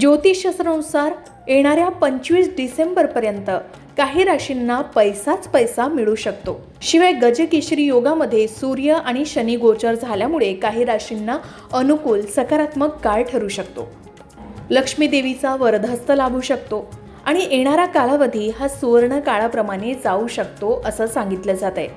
ज्योतिषशास्त्रानुसार येणाऱ्या पंचवीस डिसेंबरपर्यंत काही राशींना पैसाच पैसा मिळू शकतो. शिवाय गजकेशरी योगामध्ये सूर्य आणि शनी गोचर झाल्यामुळे काही राशींना अनुकूल सकारात्मक काळ ठरू शकतो. लक्ष्मी देवीचा वरदहस्त लाभू शकतो आणि येणारा कालावधी हा सुवर्ण काळाप्रमाणे जाऊ शकतो असं सांगितलं जात आहे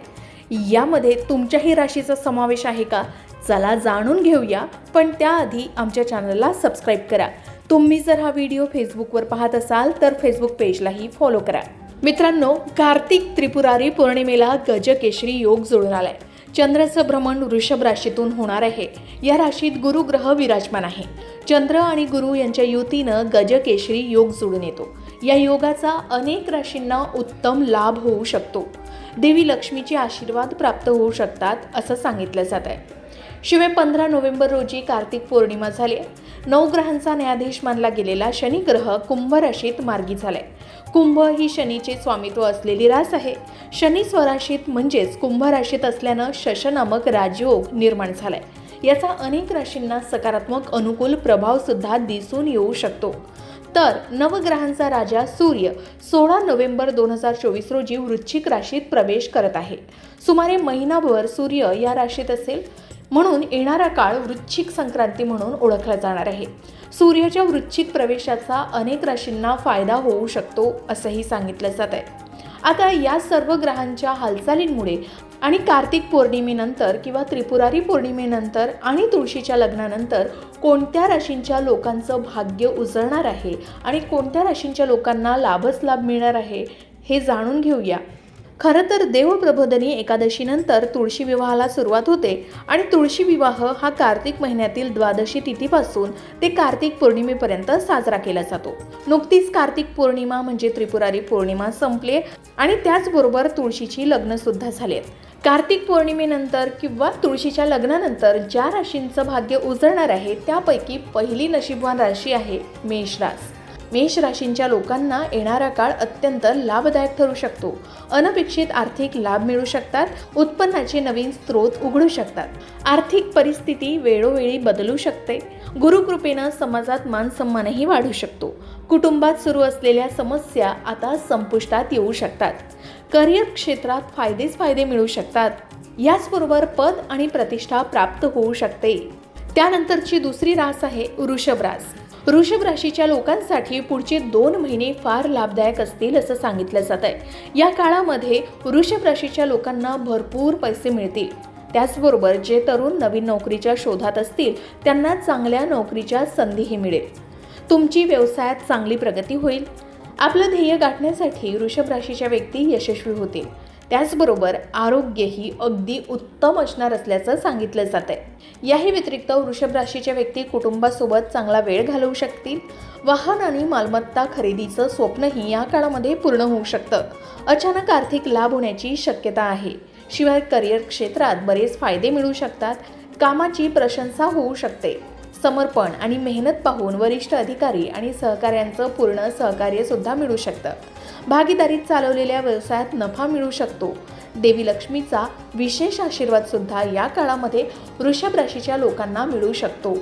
यामध्ये तुमच्याही राशीचा समावेश आहे का? चला जाणून घेऊया पण त्याआधी आमच्या चॅनलला सबस्क्राईब करा. तुम्ही जर हा व्हिडिओ फेसबुकवर पाहत असाल तर फेसबुक पेजलाही फॉलो करा. मित्रांनो कार्तिक त्रिपुरारी पौर्णिमेला गजकेशरी योग जुळून आलाय. चंद्राचं भ्रमण वृषभ राशीतून होणार आहे. या राशीत गुरुग्रह विराजमान आहे. चंद्र आणि गुरु यांच्या युतीनं गजकेशरी योग जुळून येतो. या योगाचा अनेक राशींना उत्तम लाभ होऊ शकतो. देवी लक्ष्मीचे आशीर्वाद प्राप्त होऊ शकतात असं सांगितलं जात आहे शिवाय पंधरा नोव्हेंबर रोजी कार्तिक पौर्णिमा झाली नऊ ग्रहांचा न्यायाधीश मानला गेलेला शनी ग्रह कुंभ राशीत मार्गी झालाय. कुंभ ही शनीचे स्वामित्व असलेली रास आहे. शनी स्वराशीत म्हणजेच कुंभ राशीत असल्यानं शश नामक राजयोग निर्माण झालाय. याचा अनेक राशींना सकारात्मक अनुकूल प्रभाव सुद्धा दिसून येऊ शकतो. तर नवग्रहांचा राजा सूर्य सोळा नोव्हेंबर दोन हजार चोवीस रोजी वृश्चिक राशीत प्रवेश करत आहे. सुमारे महिनाभर सूर्य या राशीत असेल. म्हणून येणारा काळ वृश्चिक संक्रांती म्हणून ओळखला जाणार आहे. सूर्याच्या वृश्चिक प्रवेशाचा अनेक राशींना फायदा होऊ शकतो असंही सांगितलं जात आहे. आता या सर्व ग्रहांच्या हालचालींमुळे आणि कार्तिक पौर्णिमेनंतर किंवा त्रिपुरारी पौर्णिमेनंतर आणि तुळशीच्या लग्नानंतर कोणत्या राशींच्या लोकांचं भाग्य उजळणार आहे आणि कोणत्या राशींच्या लोकांना लाभच लाभ मिळणार आहे हे जाणून घेऊया. खरं तर देवप्रबोधनी एकादशीनंतर तुळशी विवाहाला सुरुवात होते आणि तुळशी विवाह हा कार्तिक महिन्यातील द्वादशी तिथीपासून ते कार्तिक पौर्णिमेपर्यंत साजरा केला जातो. नुकतीच कार्तिक पौर्णिमा म्हणजे त्रिपुरारी पौर्णिमा संपले आणि त्याचबरोबर तुळशीची लग्न सुद्धा झालेत. कार्तिक पौर्णिमेनंतर किंवा तुळशीच्या लग्नानंतर ज्या राशींचं भाग्य उजळणार आहे त्यापैकी पहिली नशीबवान राशी आहे मेष रास मेष राशींच्या लोकांना येणारा काळ अत्यंत लाभदायक ठरू शकतो. अनपेक्षित आर्थिक लाभ मिळू शकतात उत्पन्नाचे नवीन स्रोत उघडू शकतात. आर्थिक परिस्थिती वेळोवेळी बदलू शकते. गुरुकृपेनं समाजात मानसन्मानही वाढू शकतो. कुटुंबात सुरू असलेल्या समस्या आता संपुष्टात येऊ शकतात. करिअर क्षेत्रात फायदेच फायदे मिळू शकतात. याचबरोबर पद आणि प्रतिष्ठा प्राप्त होऊ शकते. त्यानंतरची दुसरी रास आहे वृषभ रास. वृषभ राशीच्या लोकांसाठी पुढचे दोन महिने फार लाभदायक असतील असं सांगितलं जात आहे. या काळामध्ये वृषभ राशीच्या लोकांना भरपूर पैसे मिळतील. त्याचबरोबर जे तरुण नवीन नोकरीच्या शोधात असतील त्यांना चांगल्या नोकरीच्या संधीही मिळेल. तुमची व्यवसायात चांगली प्रगती होईल. आपलं ध्येय गाठण्यासाठी वृषभ राशीच्या व्यक्ती यशस्वी होतील. त्याचबरोबर आरोग्यही अगदी उत्तम असणार असल्याचं सांगितलं जात आहे याही व्यतिरिक्त वृषभ राशीच्या व्यक्ती कुटुंबासोबत चांगला वेळ घालवू शकतील. वाहन आणि मालमत्ता खरेदीचं स्वप्नही या काळामध्ये पूर्ण होऊ शकतं. अचानक आर्थिक लाभ होण्याची शक्यता आहे. शिवाय करिअर क्षेत्रात बरेच फायदे मिळू शकतात. कामाची प्रशंसा होऊ शकते. समर्पण आणि मेहनत पाहून वरिष्ठ अधिकारी आणि सहकाऱ्यांचं पूर्ण सहकार्य सुद्धा मिळू शकतं. भागीदारीत चालवलेल्या व्यवसायात नफा मिळू शकतो. देवी लक्ष्मीचा विशेष आशीर्वाद सुद्धा या काळामध्ये वृषभ राशीच्या लोकांना मिळू शकतो.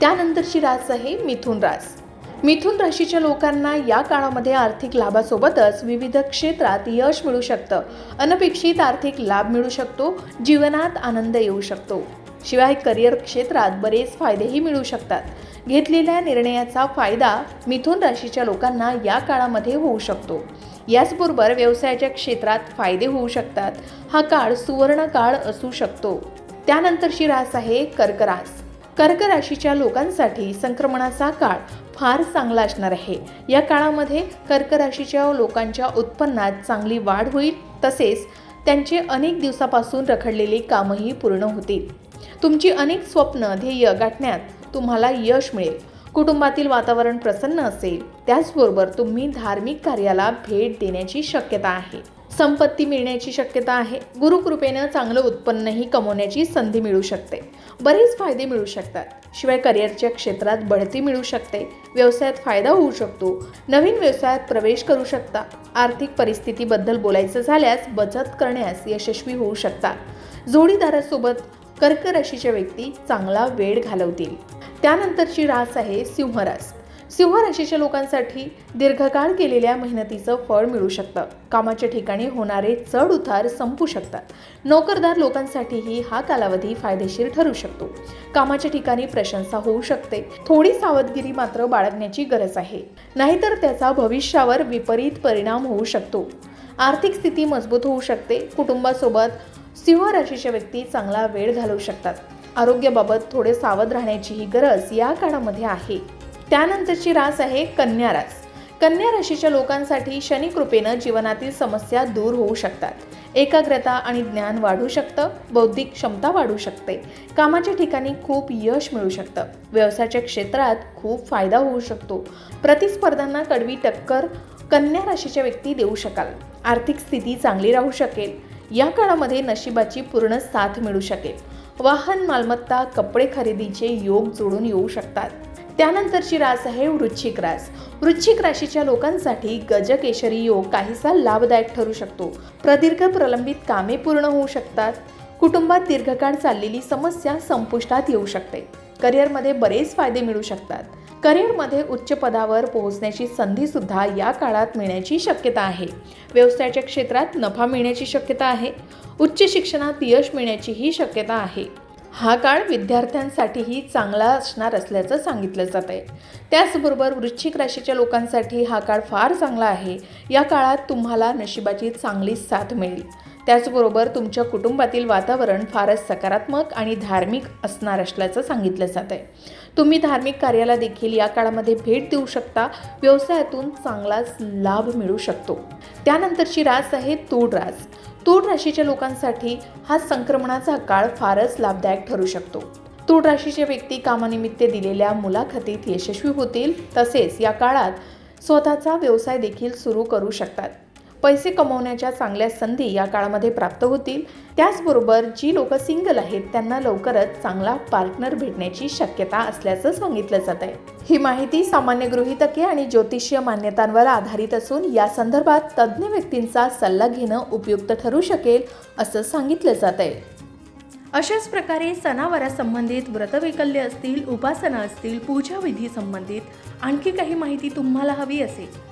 त्यानंतरची रास आहे मिथुन रास. मिथुन राशीच्या लोकांना या काळामध्ये आर्थिक लाभासोबतच विविध क्षेत्रात यश मिळू शकतं. अनपेक्षित आर्थिक लाभ मिळू शकतो जीवनात आनंद येऊ शकतो. शिवाय करिअर क्षेत्रात बरेच फायदेही मिळू शकतात. घेतलेल्या निर्णयाचा फायदा मिथुन राशीच्या लोकांना या काळामध्ये होऊ शकतो. याचबरोबर व्यवसायाच्या क्षेत्रात फायदे होऊ शकतात. हा काळ सुवर्ण काळ असू शकतो. त्यानंतरची रास आहे कर्करास कर्क राशीच्या लोकांसाठी संक्रमणाचा काळ फार चांगला असणार आहे. या काळामध्ये कर्क राशीच्या लोकांच्या उत्पन्नात चांगली वाढ होईल. तसेच त्यांचे अनेक दिवसापासून रखडलेली कामही पूर्ण होतील. तुमची अनेक स्वप्न ध्येय गाठण्यात तुम्हाला यश मिळेल. कुटुंबातील वातावरण प्रसन्न असेल. त्याचबरोबर तुम्ही धार्मिक कार्याला भेट देण्याची शक्यता आहे. संपत्ती मिळण्याची शक्यता आहे. गुरुकृपेनं चांगलं उत्पन्नही कमवण्याची संधी मिळू शकते. बरेच फायदे मिळू शकतात. शिवाय करिअरच्या क्षेत्रात बढती मिळू शकते. व्यवसायात फायदा होऊ शकतो. नवीन व्यवसायात प्रवेश करू शकता. आर्थिक परिस्थितीबद्दल बोलायचं झाल्यास बचत करण्यास यशस्वी होऊ शकता. जोडीदारासोबत कर्क राशीच्या व्यक्ती चांगला वेळ घालवतील. त्यानंतरची रास आहे सिंहरास. सिंह राशीच्या लोकांसाठी दीर्घकाळ केलेल्या मेहनतीचं फळ मिळू शकतं. कामाच्या ठिकाणी होणारे चढ उतार संपू शकतात. नोकरदार लोकांसाठीही हा कालावधी फायदेशीर ठरू शकतो. कामाच्या ठिकाणी प्रशंसा होऊ शकते. थोडी सावधगिरी मात्र बाळगण्याची गरज आहे. नाहीतर त्याचा भविष्यावर विपरीत परिणाम होऊ शकतो. आर्थिक स्थिती मजबूत होऊ शकते. कुटुंबासोबत सिंह राशीच्या व्यक्ती चांगला वेळ घालवू शकतात. आरोग्याबाबत थोडे सावध राहण्याचीही गरज या काळामध्ये आहे. त्यानंतरची रास आहे कन्या रास. कन्या राशीच्या लोकांसाठी शनी कृपेनं जीवनातील समस्या दूर होऊ शकतात. एकाग्रता आणि ज्ञान वाढू शकतं बौद्धिक क्षमता वाढू शकते. कामाच्या ठिकाणी खूप यश मिळू शकतं. व्यवसायाच्या क्षेत्रात खूप फायदा होऊ शकतो. प्रतिस्पर्धांना कडवी टक्कर कन्या राशीच्या व्यक्ती देऊ शकाल. आर्थिक स्थिती चांगली राहू शकेल. या काळामध्ये नशिबाची पूर्ण साथ मिळू शकेल. वाहन मालमत्ता कपडे खरेदीचे योग जोडून येऊ शकतात. त्यानंतरची रास आहे वृश्चिक रास. वृश्चिक राशीच्या लोकांसाठी गजकेशरी योग काहीसा लाभदायक ठरू शकतो. प्रदीर्घ प्रलंबित कामे पूर्ण होऊ शकतात. कुटुंबात दीर्घकाळ चाललेली समस्या संपुष्टात येऊ शकते. करिअरमध्ये बरेच फायदे मिळू शकतात. करिअरमध्ये उच्च पदावर पोहोचण्याची संधीसुद्धा या काळात मिळण्याची शक्यता आहे. व्यवसायाच्या क्षेत्रात नफा मिळण्याची शक्यता आहे. उच्च शिक्षणात यश मिळण्याचीही शक्यता आहे. हा काळ विद्यार्थ्यांसाठीही चांगला असणार असल्याचं सांगितलं जात आहे. त्याचबरोबर वृश्चिक राशीच्या लोकांसाठी हा काळ फार चांगला आहे. या काळात तुम्हाला नशिबाची चांगली साथ मिळेल. त्याचबरोबर तुमच्या कुटुंबातील वातावरण फारच सकारात्मक आणि धार्मिक असणार असल्याचं सांगितलं जात आहे. तुम्ही धार्मिक कार्याला देखील या काळामध्ये भेट देऊ शकता. व्यवसायातून चांगलाच लाभ मिळू शकतो. त्यानंतरची रास आहे तूळ रास. तूळ राशीच्या लोकांसाठी हा संक्रमणाचा काळ फारच लाभदायक ठरू शकतो. तूळ राशीचे व्यक्ती कामानिमित्त दिलेल्या मुलाखतीत यशस्वी होतील. तसेच या काळात स्वतःचा व्यवसाय देखील सुरू करू शकतात. पैसे कमवण्याच्या चांगल्या संधी या काळामध्ये प्राप्त होतील. त्याचबरोबर जी लोक सिंगल आहेत त्यांना लवकरच चांगला पार्टनर भेटण्याची शक्यता असल्याचं सांगितलं जात आहे. ही माहिती सामान्य गृहितके आणि ज्योतिषीय मान्यतांवर आधारित असून या संदर्भात तज्ज्ञ व्यक्तींचा सल्ला घेणं उपयुक्त ठरू शकेल असं सांगितलं जात आहे. अशाच प्रकारे सणावारासंबंधित व्रतवैकल्य असतील उपासना असतील पूजाविधी संबंधित आणखी काही माहिती तुम्हाला हवी असेल.